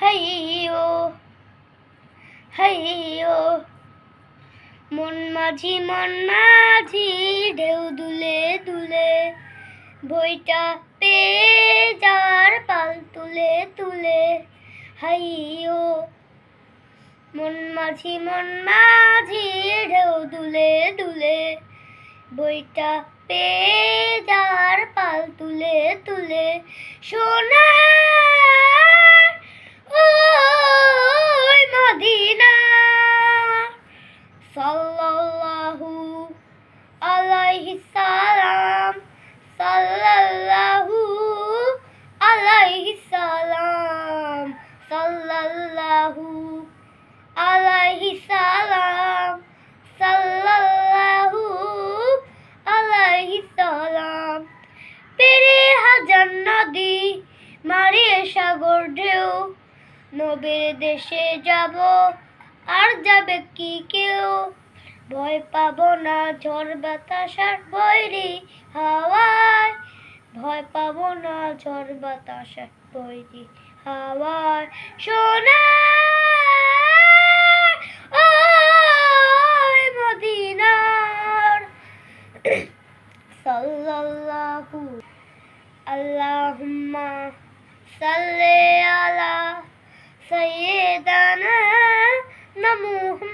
হাইও হাইও। মন মাঝি মন মাঝি, ঢেউ দুলে দুলে, বইটা পেয়ে যার পাল তুলে তুলে, হাইও। মন মাঝি মন মাঝি, ঢেউ দুলে দুলে, বইটা পেয়ে যার পাল তুলে তুলে সোনার সাল্লাল্লাহু আলাইহি সালাম, সাল্লাল্লাহু আলাইহি সালাম। পেরে হাজার নদী, মারিয়ে সাগর ঢেউ। নবীর দেশে যাব, আর যাবে কি কেউ? ভয় পাবো না, ঝড় বাতাস বৈরি না ঝড় বাতাস আর বৈরি হাওয়ায় সোনা। মদিনার। সাল্লাল্লাহু আল্লাহুম্মা সাল্লি আলা সাইয়্যিদানা মুহাম্মদ।